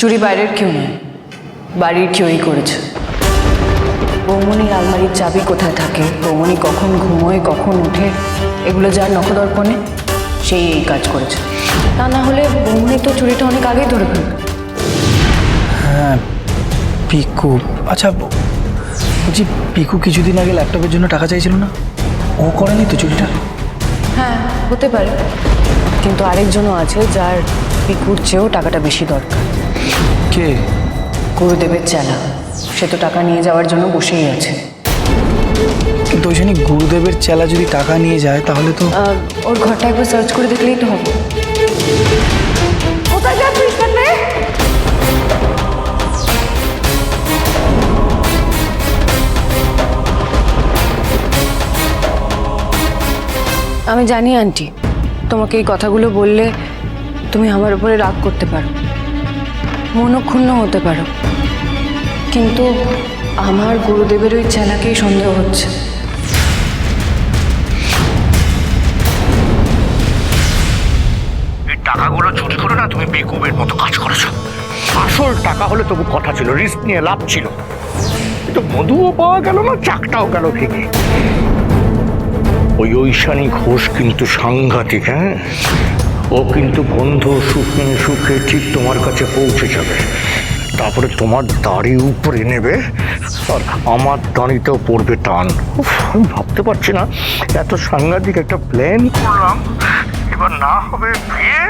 চুরি বাইরের কেউ নয় বাড়ির কেউই করেছে। বৌমনির আলমারির চাবি কোথায় থাকে? বৌমনি কখন ঘুমোয় কখন ওঠে? এগুলো যার নখদর্পণে সেই এই কাজ করেছে। তা না হলে বৌমনি তো চুরিটা অনেক আগেই ধরে ফেলবে। হ্যাঁ পিকু। আচ্ছা বলছি পিকু কিছুদিন আগে ল্যাপটপের জন্য টাকা চাইছিল না? ও করেনি তো চুরিটা? হ্যাঁ হতে পারে। কিন্তু আরেকজনও আছে যার পিকুর চেয়েও টাকাটা বেশি দরকার। কে? গুরুদেবের চেলা। সে তো টাকা নিয়ে যাওয়ার জন্য বসেই আছে। কিন্তু ওই জন্য গুরুদেবের চেলা যদি টাকা নিয়ে যায় তাহলে তো ওর ঘরটা একবার সার্চ করে দেখলেই তো হবে। কোথায় যাচ্ছিস আমি জানি আন্টি। তোমাকে এই কথাগুলো বললে তুমি আমার উপরে রাগ করতে পারো। মনক্ষুণ্ণ হতে পারো। কিন্তু আমার গুরুদেবের ওই চেলাকেই সন্দেহ হচ্ছে। টাকাগুলো চুরি করে না, তুমি বেকুবের মতো কাজ করেছ। আসল টাকা হলে তবু কথা ছিল, রিস্ক নিয়ে লাভ ছিল। কিন্তু মধুও পাওয়া গেল না, চাকটাও গেল ভেঙে ওই ঐশানী ঘোষ কিন্তু সাংঘাতিক হ্যাঁ? ও কিন্তু বন্ধ সুখে সুখে ঠিক তোমার কাছে পৌঁছে যাবে। তারপরে তোমার দাড়ি উপরে নেবে আর আমার দাড়িতেও পড়বে টান। আমি ভাবতে পারছি না এত সাংঘাতিক একটা প্ল্যান করলাম। এবার না হবে বিয়ে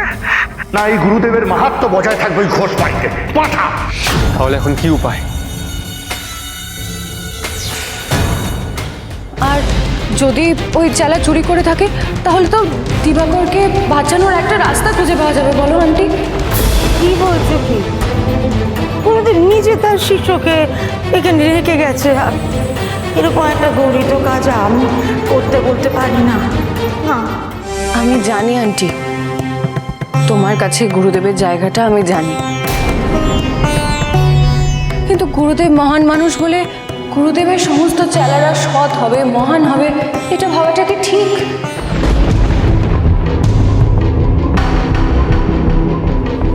না এই গুরুদেবের মাহাত্ম বজায় থাকবে ওই ঘোষ বাড়িতে। পাঠা! তাহলে এখন কি উপায়? আর যদি ওই চেলা চুরি করে থাকে তাহলে তো দিবাকরকে বাঁচানোর একটা রাস্তা খুঁজে পাওয়া যাবে। বলো আন্টি। কি বলছে কি? কোনোদিন নিজে তার শিষ্যকে এখানে রেখে গেছে। এরকম একটা গৌরিত কাজ আমি করতে বলতে পারি না। না। আমি জানি আন্টি। তোমার কাছে গুরুদেবের জায়গাটা আমি জানি। কিন্তু গুরুদেব মহান মানুষ বলে গুরুদেবের সমস্ত চেলারা সৎ হবে মহান হবে এটা ভাবাটা কি ঠিক?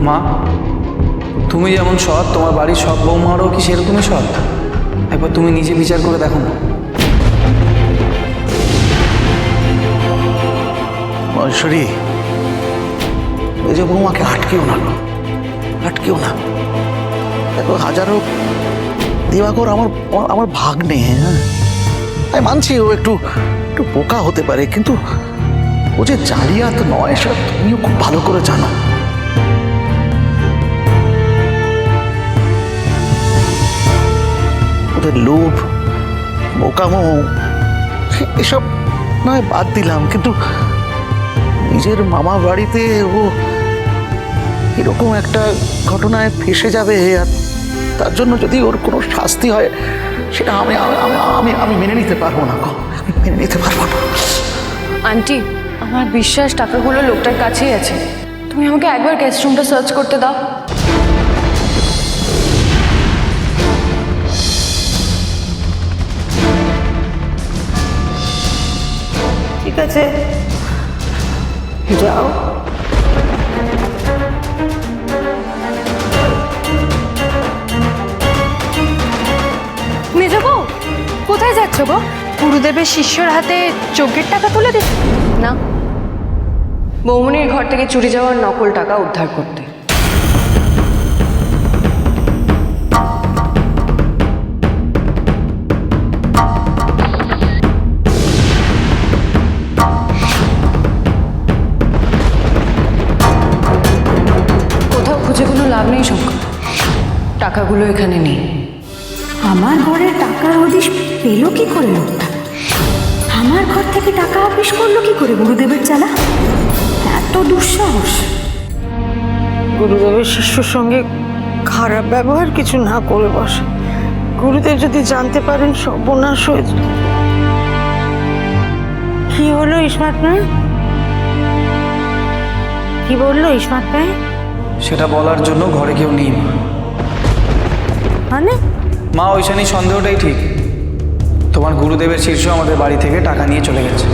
মা তুমি যেমন সৎ তোমার বাড়ির সব বৌমারও কি সেরকমই সৎ? একবার তুমি নিজে বিচার করে দেখো না মহেশ্বরী ওই যে বৌমাকে আটকেও না আটকেও না। দেখো হাজারো দিবাকর আমার আমার ভাগ নেই হ্যাঁ? আমি মানছি ও একটু একটু বোকা হতে পারে, কিন্তু ও যে জালিয়াত নয়, সেটা তুমিও খুব ভালো করে জানো। ওদের লোভ, বোকামো এসব নয়, বাদ দিলাম, কিন্তু নিজের মামা বাড়িতে ও এরকম একটা ঘটনায় ফেসে যাবে, আর তার জন্য যদি ওর কোনো শাস্তি হয় সেটা আমি আমি- আমি আমি মেনে নিতে পারব না গো। আমি মেনে নিতে পারব না। আন্টি আমার বিশ্বাস টাকাগুলো লোকটার কাছেই আছে। তুমি আমাকে একবার গেস্ট রুমটা সার্চ করতে দাও। ঠিক আছে। যাও। গো গুরুদেবের শিষ্যর হাতে যজ্ঞের টাকা তুলে দিতে না। বৌমনির ঘর থেকে চুরি যাওয়ার নকল টাকা উদ্ধার করতে। কোথাও খুঁজে কোনো লাভ নেই শঙ্কর। টাকাগুলো এখানে নেই। আমার ঘরে টাকার হদিশ পেল কি করে লোকটা? আমার ঘর থেকে টাকা অফিস করল কি করে গুরুদেবের চালা? এত দুঃসাহস। গুরুদেবের শিষ্যর সঙ্গে খারাপ ব্যবহার কিছু না করে বসে। গুরুদেব যদি জানতে পারেন সর্বনাশ হয়ে যাবে। কি হলো ইসমাত ভাই? কি বলল ইসমাত ভাই? সেটা বলার জন্য ঘরে কেউ নেই। মানে? মা ওইখানে সন্দেহটাই ঠিক। তোমার গুরুদেবের শীর্ষ আমাদের বাড়ি থেকে টাকা নিয়ে চলে গেছে।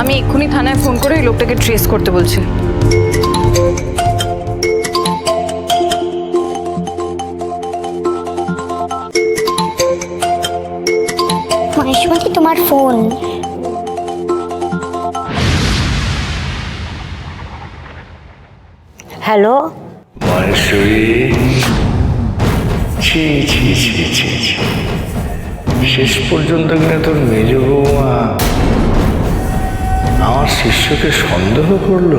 আমি এক্ষুনি থানায় ফোন করে এই লোকটাকে ট্রেস করতে বলছি। তোমার ফোন। হ্যালো? ছি ছি ছি ছি ছি শেষ পর্যন্ত কিনা তোর মেজ বৌমা আমার শিষ্যকে সন্দেহ করল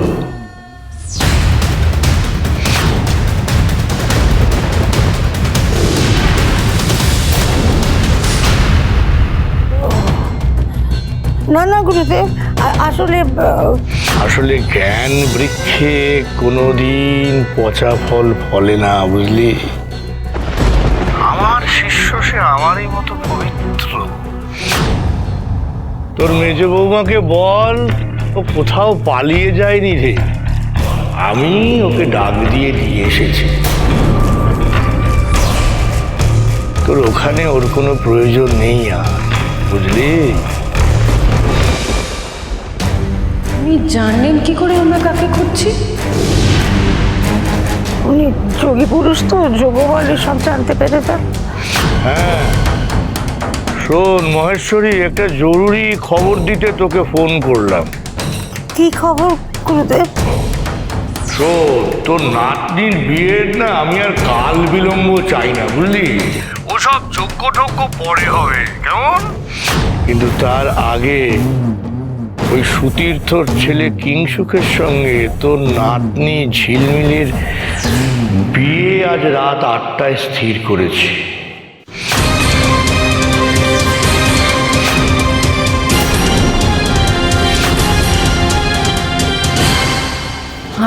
না না, গুরুদেব। আসলে আসলে জ্ঞান বৃক্ষে কোনোদিন পচা ফল ফলে না, বুঝলি? আমার শিষ্য সে আমারই মতো পবিত্র। তোর মেজ বৌমাকে বল, ও কোথাও পালিয়ে যায়নি রে। আমি ওকে ডাক দিয়ে দিয়ে এসেছি। তোর ওখানে ওর কোনো প্রয়োজন নেই আর, বুঝলি? আপনি জানলেন কি করে আমরা কাকে খুঁজছি? উনি যোগী পুরুষ তো যোগবলে সব জানতে পেরেছেন। হ্যাঁ। শোন মহেশ্বরী একটা জরুরি খবর দিতে তোকে ফোন করলাম। কি খবর গুরুদেব? শোন তোর নাতনির বিয়ের না আমি আর কাল বিলম্ব চাই না বুঝলি? ওসব যোগ্য টোগ্য পরে হবে কেমন? কিন্তু তার আগে ওই সুতীর্থর ছেলে কিংসুকের সঙ্গে তোর নাতনি ঝিলমিলের বিয়ে আজ রাত আটটায় স্থির করেছি।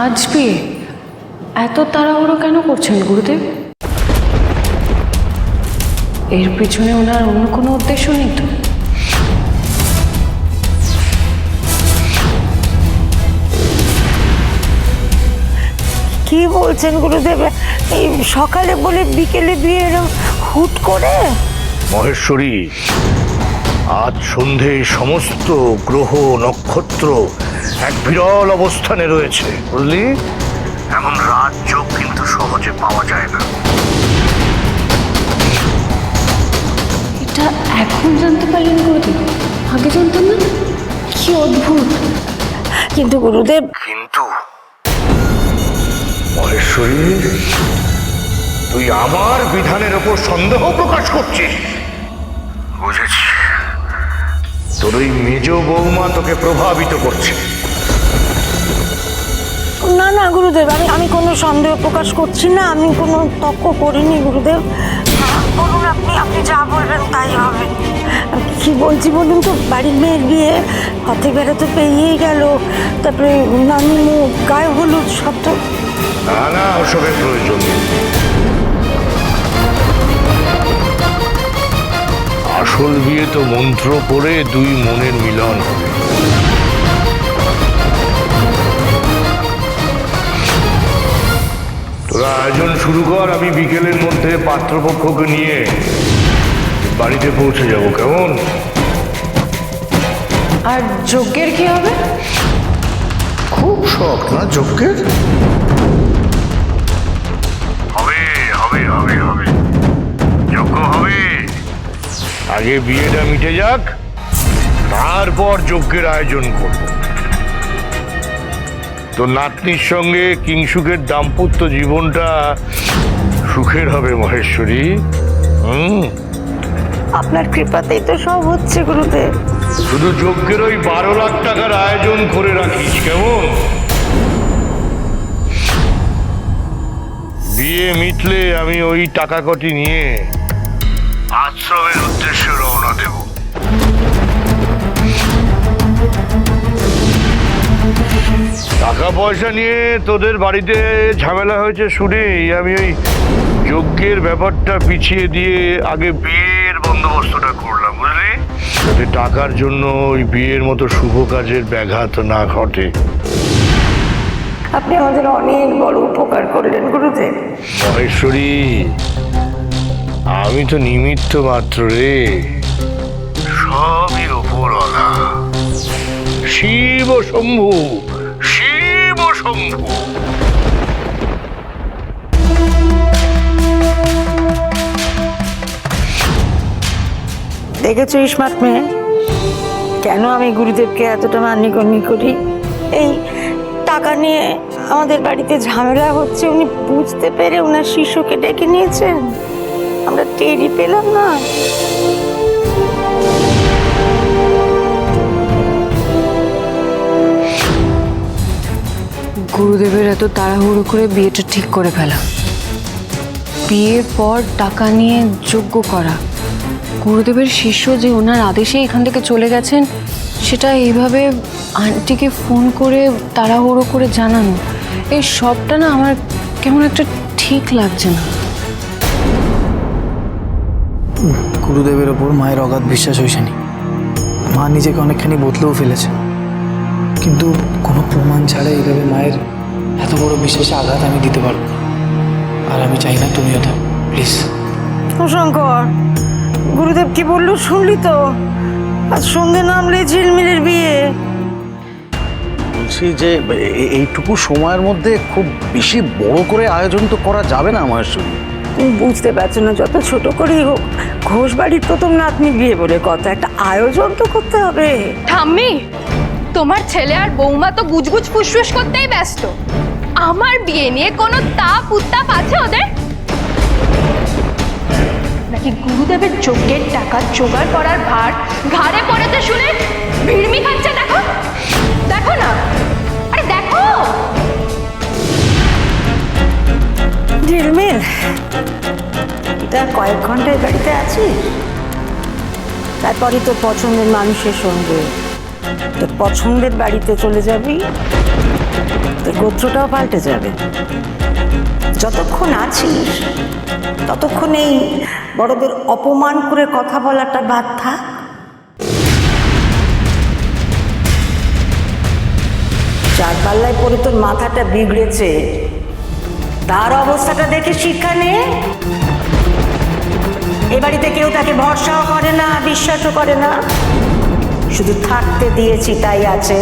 আজ বিয়ে? এত তাড়াহুড়ো কেন করছেন গুরুদেব? এর পিছনে ওনার অন্য কোনো উদ্দেশ্য নেই তো? কি বলছেন গুরুদেব? এই সকালে বলে বিকেলে বিয়ে এরম হুট করে? মহেশ্বরী আজ সন্ধে সমস্ত গ্রহ নক্ষত্র এক বিরল অবস্থানে রয়েছে। বুঝলি এমন রাজযোগ কিন্তু সহজে পাওয়া যায় না। এটা এখন জানতে পারলেন গুরুদেব? আগে জানতাম না? কি অদ্ভুত। কিন্তু গুরুদেব কিন্তু মহেশ্বরী তুই আমার বিধানের ওপর সন্দেহ প্রকাশ করছিস। বুঝেছি। তোর ওই মেজ বৌমা তোকে প্রভাবিত করছে। না না গুরুদেব আমি আমি কোনো সন্দেহ প্রকাশ করছি না। আমি কোনো তর্ক করিনি গুরুদেব। হ্যাঁ, বলুন আপনি আপনি যা বলবেন তাই হবে। কি বলছি বলুন তো? বাড়ির মেয়ের বিয়ে হাতে বেড়া তো পেরিয়েই গেল। তারপরে নানি মুখ গায়ে হলুদ সব তো না না ওসবের প্রয়োজন নেই। আসল বিয়ে তো মন্ত্র পড়ে দুই মনের মিলন হবে। তোরা আয়োজন শুরু কর আমি বিকেলের মধ্যে পাত্রপক্ষকে নিয়ে বাড়িতে পৌঁছে যাব কেমন? আর যজ্ঞের কি হবে? খুব শখ না যজ্ঞের? আগে বিয়েটা মিটে যাক তারপর যজ্ঞের আয়োজন করব। তো নাতনির সঙ্গে কিংসুকের দাম্পত্য জীবনটা সুখের হবে মহেশ্বরী। হুম? আপনার কৃপাতেই তো সব হচ্ছে গুরুদেব। শুধু যজ্ঞের ওই বারো লাখ টাকার আয়োজন করে রাখিস কেমন? বিয়ে মিটলে আমি ওই টাকা কটি নিয়ে আশ্রমের উদ্দেশ্যে রওনা দেব টাকা পয়সা নিয়ে তোদের বাড়িতে ঝামেলা হয়েছে শুনেই আমি ওই যজ্ঞের ব্যাপারটা পিছিয়ে দিয়ে আগে বিয়ের বন্দোবস্তটা করলাম বুঝলি? যাতে টাকার জন্য ওই বিয়ের মতো শুভ কাজের ব্যাঘাত না ঘটে। আপনি আমাদের অনেক বড় উপকার করলেন গুরুদেব মহেশ্বরী আমি তো নিমিত্ত মাত্র রে। সবই ওপরওয়ালা শিব শম্ভু শিব শম্ভু। দেখেছ স্মার্ট মেয়ে? কেন আমি গুরুদেবকে এতটা মান্যগণ্য করি? এই টাকা নিয়ে আমাদের বাড়িতে ঝামেলা হচ্ছে উনি বুঝতে পেরে ওনার শিষ্যকে ডেকে নিয়েছেন। আমরা টেরই পেলাম না। গুরুদেবের এত তাড়াহুড়ো করে বিয়েটা ঠিক করে ফেলা। বিয়ের পর টাকা নিয়ে যোগ্য করা। গুরুদেবের শিষ্য যে ওনার আদেশে এখান থেকে চলে গেছেন, সেটা এইভাবে আন্টিকে ফোন করে তাড়াহুড়ো করে জানানো, এই সবটা না আমার কেমন একটা ঠিক লাগছে না। গুরুদেবের ওপর মায়ের অগাধ বিশ্বাস হয়েছেনি মা নিজেকে অনেকখানি বদলেও ফেলেছে। কিন্তু কোনো প্রমাণ ছাড়া এইভাবে মায়ের এত বড় বিশ্বাসে আঘাত আমি দিতে পারব আর আমি চাই না তুমিও থাক প্লিজ। শঙ্কর গুরুদেব কি বলল শুনলি তো? আর সন্ধে নামলে ঝিলমিলের বিয়ে? বলছি যে এইটুকু সময়ের মধ্যে খুব বেশি বড় করে আয়োজন তো করা যাবে না আমার সঙ্গে বুঝতে পারছ না, যত ছোট করেই হোক ঘোষ বাড়ির প্রথম নাতনি বিয়ে বলে কথা, একটা আয়োজন তো করতে হবে। ঠাম্মি, তোমার ছেলে আর বৌমা তো গুজগুজ ফুসফুস করতেই ব্যস্ত। আমার বিয়ে নিয়ে কোনো তাপ উত্তাপ আছে ওদের? নাকি গুরুদেবের যজ্ঞের টাকা জোগাড় করার ভার ঘাড়ে পড়েছে শুনে ভিড়মি খাচ্ছে দেখো। দেখো না। ঝিলমিল এটা কয়েক ঘন্টায় বাড়িতে আছি। তারপরে তোর পছন্দের মানুষের সঙ্গে। তোর পছন্দের বাড়িতে চলে যাবি, তোর গোত্রটাও পাল্টে যাবে। যতক্ষণ আছিস, ততক্ষণ এই বড়দের অপমান করে কথা বলাটা বাদ থাক। চার পাল্লায় পরে তোর মাথাটা বিগড়েছে। তার অবস্থাটা দেখে শিক্ষা নে। এ বাড়িতে কেউ তাকে ভরসাও করে না, বিশ্বাসও করে না। শুধু থাকতে দিয়েছি, তাই আছে।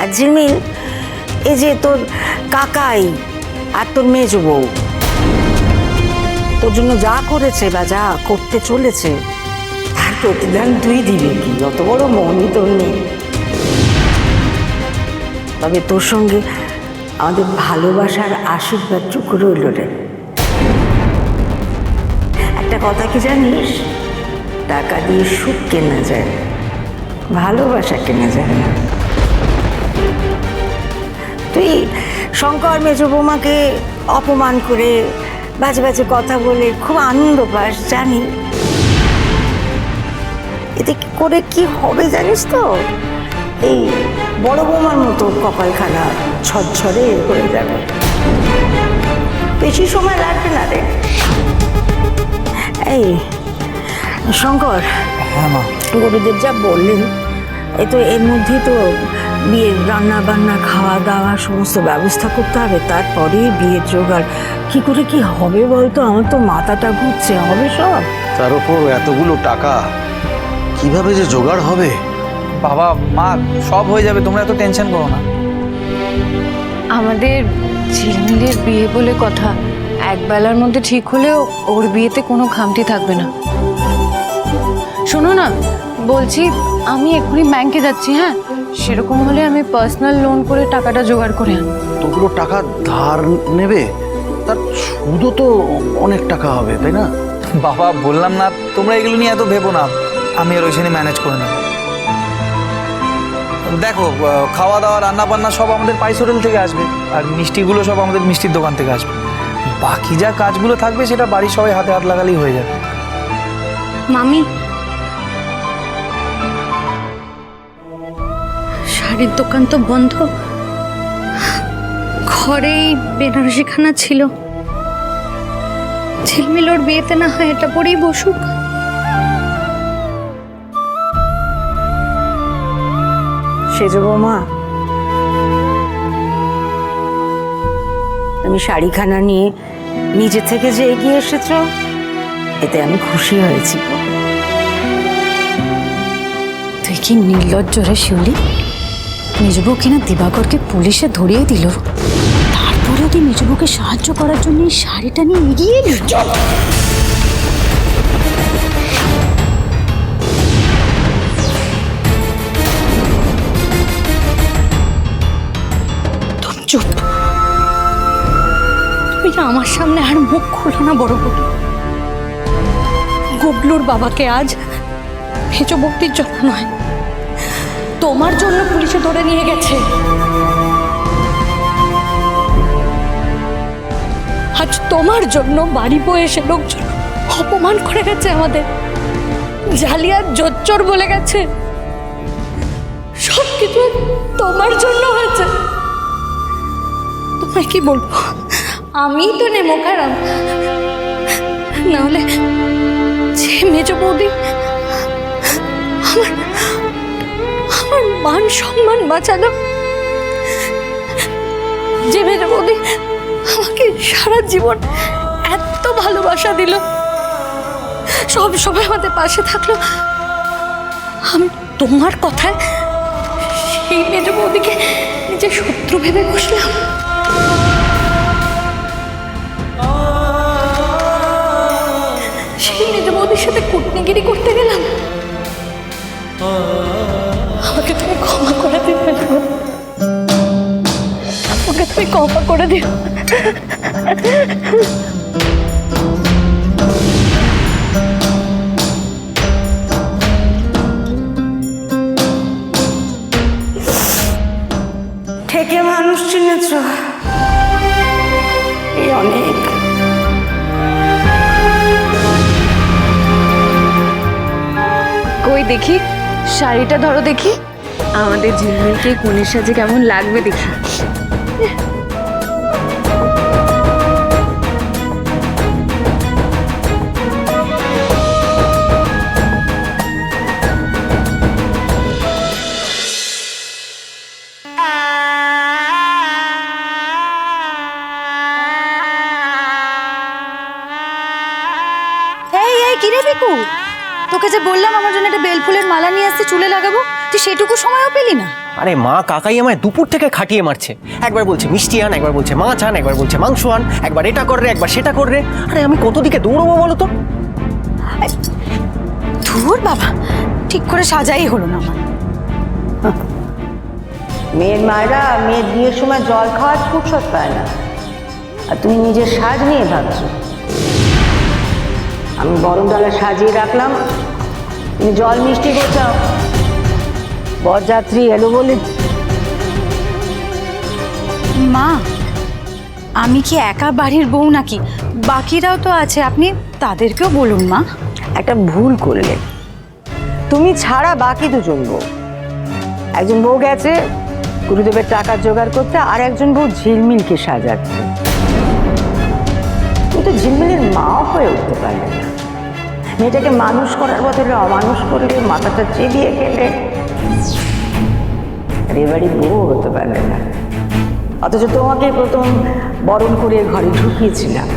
আর ঝিলমিল এই যে তোর কাকাই আর তোর মেজ বউ, তোর জন্য যা করেছে বা যা করতে চলেছে, তার প্রতিদান তুই দিবি কি? অত বড় মনই তোর নেই। তবে তোর সঙ্গে আমাদের ভালোবাসার আশীর্বাদ আশীর্বাদটুকু রইল রে। একটা কথা কি জানিস? টাকা দিয়ে সুখ কেনা যায়, ভালোবাসা কেনা যায় না। তুই শঙ্কর মেজ বৌমাকে অপমান করে বাজে বাজে কথা বলে খুব আনন্দ পাস, জানি। এতে করে কি হবে জানিস তো? এই বড় বৌমার মতো কপালখানা ছড়ছড়ে হয়ে যাবে। বেশি সময় লাগবে না রে। এই শঙ্কর। হ্যাঁ গুরুদেব যা বললেন এ তো এর মধ্যে তো বিয়ের রান্না বান্না খাওয়া দাওয়া সমস্ত ব্যবস্থা করতে হবে তারপরে বিয়ের জোগাড়। কি করে কি হবে বলতো? আমার তো মাথাটা ঘুরছে হবে সব? তার উপর এতগুলো টাকা কীভাবে যে জোগাড় হবে? বাবা মা সব হয়ে যাবে তোমরা এত টেনশন করো না। আমাদের ঝিলমিলের বিয়ে বলে কথা এক বেলার মধ্যে ঠিক হলেও ওর বিয়েতে কোনো খামতি থাকবে না। শোনো না বলছি আমি এক্ষুনি ব্যাংকে যাচ্ছি হ্যাঁ? সেরকম হলে আমি পার্সোনাল লোন করে টাকাটা জোগাড় করে তোগুলো টাকা ধার নেবে? তার সুদও তো অনেক টাকা হবে তাই না? বাবা বললাম না তোমরা এগুলো নিয়ে এত ভেবো না। আমি আর ওইখানে ম্যানেজ করে নেব। দেখো খাওয়া দাওয়া রান্না বান্না সব আমাদের পাইস হোটেল থেকে আসবে, আর মিষ্টিগুলো সব আমাদের মিষ্টির দোকান থেকে আসবে। বাকি যা কাজগুলো থাকবে সেটা বাড়ির সবাই হাতে হাত লাগালেই হয়ে যাবে। মামি। শাড়ির দোকান তো বন্ধ। ঘরেই বেনারসিখানা ছিল। ঝিলমিল ওর বিয়েতে না হয় এটা পরেই বসুক। সেজ বৌমা। তুমি শাড়িখানা নিয়ে নিজে থেকে যে এগিয়ে এসেছ, এতে আমি খুশি হয়েছি। গো। কি নির্লজ্জ রে শিউলি? নিজবু কিনা দিবাকরকে পুলিশে ধরিয়ে দিল। তারপরে তুই নিজবুকে সাহায্য করার জন্য এই শাড়িটা নিয়ে এগিয়ে এলি? চুপ। তুমি না আমার সামনে আর মুখ খুলো না বড় বড়। গুবলুর বাবাকে আজ ভেজো ভক্তির জন্য নয়, তোমার জন্য পুলিশে ধরে নিয়ে গেছে। আজ তোমার জন্য বাড়ি বয়ে এসে লোকজন অপমান করে গেছে আমাদের। জালিয়াত, জোচ্চর বলে গেছে। সব কিছু তোমার জন্য হয়েছে। তোমায় কি বলব আমি তো নেমো খারাপ নাহলে যে মেজ বৌদি আমার আমার মান সম্মান বাঁচালো। যে মেজ বৌদি আমাকে সারা জীবন এত ভালোবাসা দিল, সব সময় আমাদের পাশে থাকল। আমি তোমার কথায় সেই মেজ বৌদিকে নিজের শত্রু ভেবে বসলাম। সেই মেজ বৌদির সাথে কুটনিগিরি করতে গেলাম। আমাকে তুমি ক্ষমা করে মেজ আমাকে তুমি ক্ষমা করে দিও। থেকে মানুষ চিনেছ? অনেক। কই দেখি? শাড়িটা ধরো দেখি। আমাদের ঝিলমিলকে কনের সাজে কেমন লাগবে দেখি। এই কিরে পিকু তোকে যে বললাম আমার জন্য একটা বেলফুলের মালা নিয়ে আসতে চুলে লাগাবো তুই সেটুকু সময়ও পেলি না? আরে মা কাকাই আমায় দুপুর থেকে খাটিয়ে মারছে। একবার বলছে মিষ্টি আন একবার বলছে মাছ আন একবার বলছে মাংস আন একবার এটা কর রে একবার সেটা কর রে। আরে আমি কত দিকে দৌড়বো বলো তো? ধুর বাবা ঠিক করে সাজাই হলো না আমার। মেয়ের মায়েরা মেয়ের বিয়ের সময় জল খাওয়ার ফুরসত পায় না। আর তুমি নিজের সাজ নিয়ে ভাবছ। আমি গরম ডালা সাজিয়ে রাখলাম। তুমি জল মিষ্টি গোছাও। বরযাত্রী এলো বলে। মা আমি কি একা বাড়ির বউ নাকি? বাকিরাও তো আছে আপনি তাদেরকেও বলুন মা। একটা ভুল করলে। তুমি ছাড়া বাকি দুজন বউ। একজন বউ গেছে গুরুদেবের টাকা জোগাড় করতে আর একজন বউ ঝিলমিলকে সাজাচ্ছে। তুমি তো ঝিলমিলের মাও হয়ে উঠতে পারলে না। মেয়েটাকে মানুষ করার বদলে অমানুষ করলে, মাথাটা চেবিয়ে গেলে এবারই বউ হতে পারলে না। অথচ তোমাকে প্রথম বরণ করে ঘরে ঢুকিয়েছিলাম।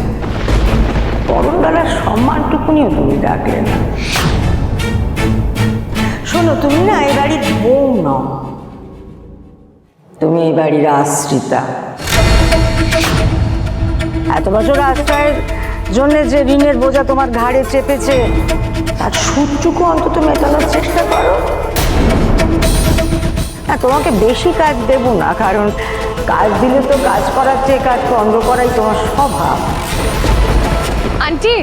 বরণবেলার সম্মানটুকুনিও তুমি ডাকলে না। শোনো, তুমি না এ বাড়ির বউ নও। তুমি এই বাড়ির আশ্রিতা। এত বছর আশ্রয়ের জন্য যে ঋণের বোঝা তোমার ঘাড়ে চেপেছে তার সুদটুকু অন্তত মেটানোর চেষ্টা করো। না তোমাকে বেশি কাজ দেব না কারণ কাজ দিলে তো কাজ করার চেয়ে কাজ বন্ধ করাই তোমার স্বভাব। আন্টি!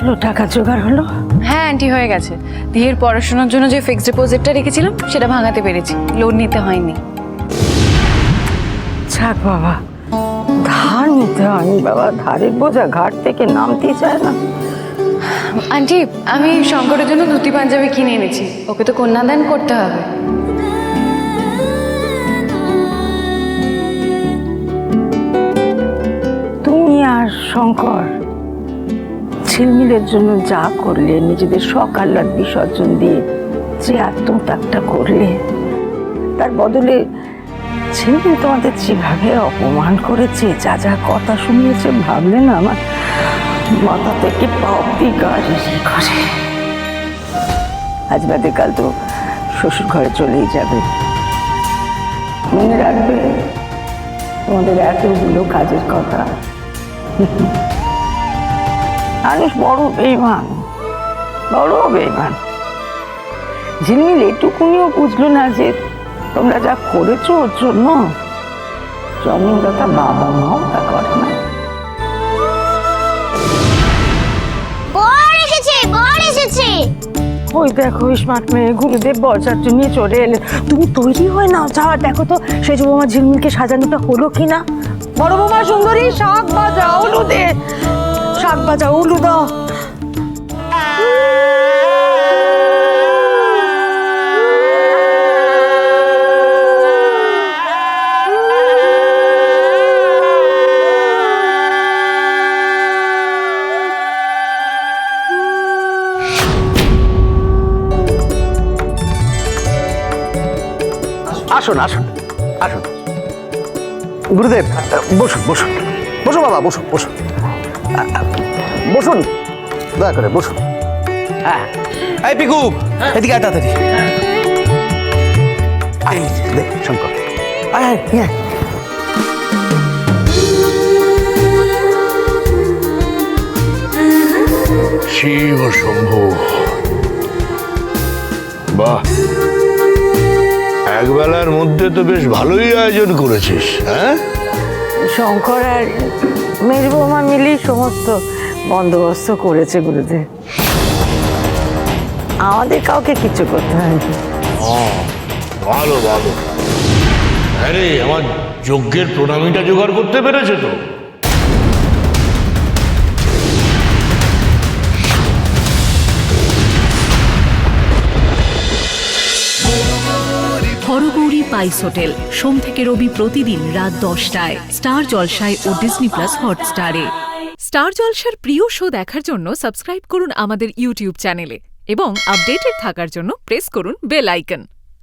হলো টাকা জোগাড় হলো? হ্যাঁ আন্টি হয়ে গেছে। দিয়ের পড়াশোনার জন্য যে ফিক্সড ডিপোজিটটা রেখেছিলাম সেটা ভাঙাতে পেরেছি। লোন নিতে হয়নি। ছাক বাবা। ধার নিতে হয়নি বাবা ধারের বোঝা ঘাট থেকে নামতেই চায় না। আন্টি আমি শঙ্করের জন্য ধুতি পাঞ্জাবি কিনে এনেছি। ওকে তো কন্যাদান করতে হবে। তুমি আর শঙ্কর ঝিলমিলের জন্য যা করলে নিজেদের আহ্লাদ বিসর্জন দিয়ে যে আত্মত্যাগটা করলে তার বদলে ঝিলমিল তোমাদের যেভাবে অপমান করেছে, যা যা কথা শুনিয়েছে, ভাবলে না আমার মাথা থেকে পা গাড়ি করে। আজ বাদে কাল তো শ্বশুর ঘরে চলেই যাবে। মনে রাখবে, তোমাদের এতগুলো কাজের কথা। মানুষ বড় বেইমান বড় বেইমান। ঝিলমিল এটুকুনিও বুঝলো না যে তোমরা যা করেছ ওর জন্য জন্মদাতা বাবা মাও তা করে না। এসেছে ওই দেখো স্মার্ট মেয়ে গুরুদেব বরযাত্রী নিয়ে চলে এলে। তুমি তৈরি হয়ে নাও যাওয়া দেখো তো সেই বৌমা ঝিলমিলকে সাজানোটা হলো কিনা। বড় বৌমা সুন্দরী শাক ভাজা উলু দে শাক ভাজা উলু দাও। আসুন আসুন আসুন। গুরুদেব, বসুন বসুন। বসুন বাবা, বসুন বসুন। বসুন, দয়া করে বসুন। হ্যাঁ এই পিকু, এদিকে তাড়াতাড়ি। আয়, দে, শঙ্কর। আয়। শিব শম্ভু। বাহ। একবেলার মধ্যে তো বেশ ভালোই আয়োজন করেছিস হ্যাঁ? শঙ্কর আর বৌমা মিলেই সমস্ত বন্দোবস্ত করেছে গুরুদেব। আমাদের কাউকে কিছু করতে হয়নি। ভালো ভালো। আরে আমার যজ্ঞের প্রণামীটা জোগাড় করতে পেরেছে তো। হরগৌরী পাইস হোটেল সোম থেকে রবি প্রতিদিন রাত দশটায়। স্টার জলসায় ও ডিসনি প্লাস হটস্টারে স্টার জলসার প্রিয় শো দেখার জন্য সাবস্ক্রাইব করুন আমাদের ইউটিউব চ্যানেলে এবং আপডেটেড থাকার জন্য প্রেস করুন বেল আইকন।